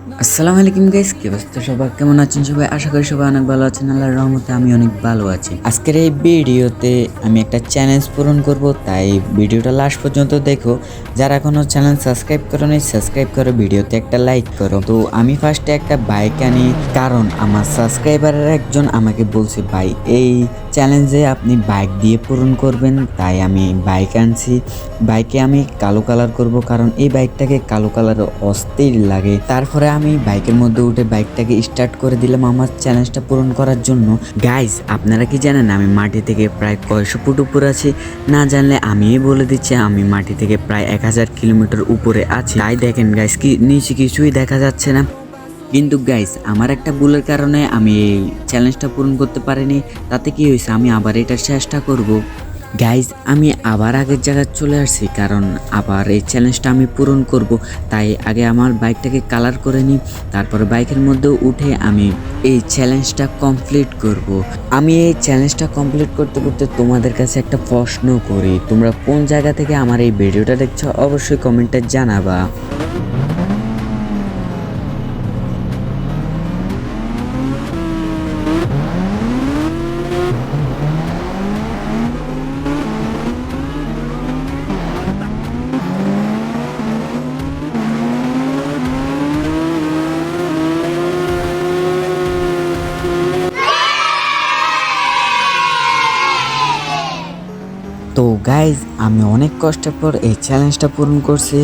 আসসালামু আলাইকুম গাইস কি অবস্থা সবাই কেমন আছেন সবাই? আশা করি সবাই অনেক ভালো আছেন, আল্লাহর রহমতে আমি অনেক ভালো আছি। আজকের এই ভিডিওতে আমি একটা চ্যালেঞ্জ পূরণ করব, তাই ভিডিওটা লাস্ট পর্যন্ত দেখো। যারা এখনও চ্যানেল সাবস্ক্রাইব করো নি সাবস্ক্রাইব করো, ভিডিওতে একটা লাইক করো। তো আমি ফার্স্টে একটা বাইক আনি, কারণ আমার সাবস্ক্রাইবারের একজন আমাকে বলছে, ভাই, এই চ্যালেঞ্জে আপনি বাইক দিয়ে পূরণ করবেন, তাই আমি বাইক আনছি। বাইকে আমি কালো কালার করব, কারণ এই বাইকটাকে কালো কালার অস্থির লাগে। তারপরে আমি বাইকের মধ্যে উঠে বাইকটাকে স্টার্ট করে দিলাম আমার চ্যালেঞ্জটা পূরণ করার জন্য। গাইজ আপনারা কি জানেন আমি মাটি থেকে প্রায় কয়শো ফুট উপরে আছি? না জানলে আমিই বলে দিচ্ছি, আমি মাটি থেকে প্রায় এক হাজার কিলোমিটার উপরে আছি। তাই দেখেন গাইজ কি নিচে কিছুই দেখা যাচ্ছে না। কিন্তু গাইস আমার একটা ভুলের কারণে আমি এই চ্যালেঞ্জটা পূরণ করতে পারিনি। তাতে কি হয়েছে? আমি আবার এটা চেষ্টা করব। গাইজ আমি আবার আগের জায়গায় চলে আসছি কারণ আবার এই চ্যালেঞ্জটা আমি পূরণ করব। তাই আগে আমার বাইকটাকে কালার করে নিই, তারপরে বাইকের মধ্যে উঠে আমি এই চ্যালেঞ্জটা কমপ্লিট করব। আমি এই চ্যালেঞ্জটা কমপ্লিট করতে করতে তোমাদের কাছে একটা প্রশ্ন করি, তোমরা কোন জায়গা থেকে আমার এই ভিডিওটা দেখছ অবশ্যই কমেন্টে জানাবা। তো গাইজ আমি অনেক কষ্টের পর এই চ্যালেঞ্জটা পূরণ করছি।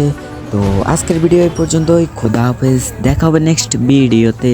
তো আজকের ভিডিও এই পর্যন্তই। খোদা হাফেজ, দেখা হবে নেক্সট ভিডিওতে